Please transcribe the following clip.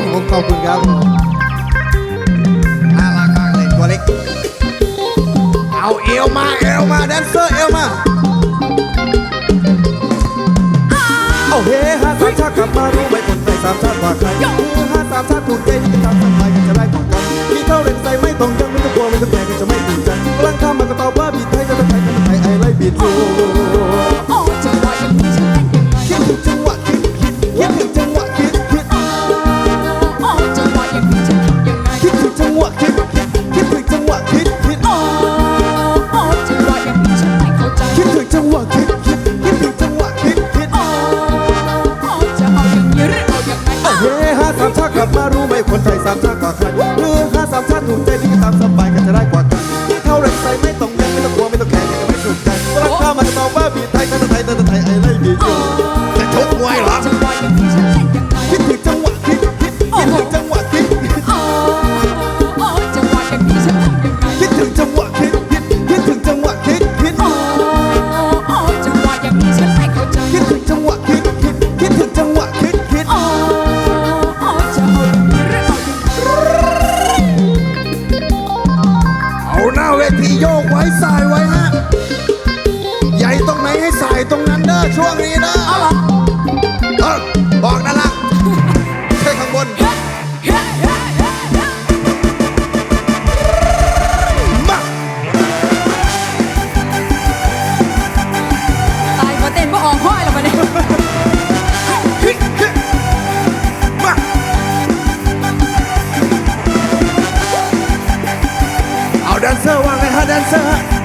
ผมผมขอบคุณครับน่ารักมากเลยตัวเล็ก เอาเอวมาเอวมาแดนเซอร์เอวมาเอาเฮฮาสามชาติกลับมารู้ไหมคนไทยสามชาติว่าใครเฮฮาสามชาติภูมิใจที่เนสามชาติ เฮาสามชาตกลับมารู้ไหมคนไทยสามชาตกว่าใครเมื่อหาสามชาตถูกใจที่ตามสบายกันจะได้กว่ากันเท่าไรใส่ไม่ต้องแย่งไม่ต้องกลัวไม่ต้องแข่งยังไม่ถูกใจรากข้ามันจะมอว่าบีไทยกัน ช่วงนี้นะเออบอกนั่นละแค่ข้างบนมาตายมาเต้นว่าออกห้อยแล้วมาเนี่ยมาเอาแดนเซอร์วางไหมฮะแดนเซอร์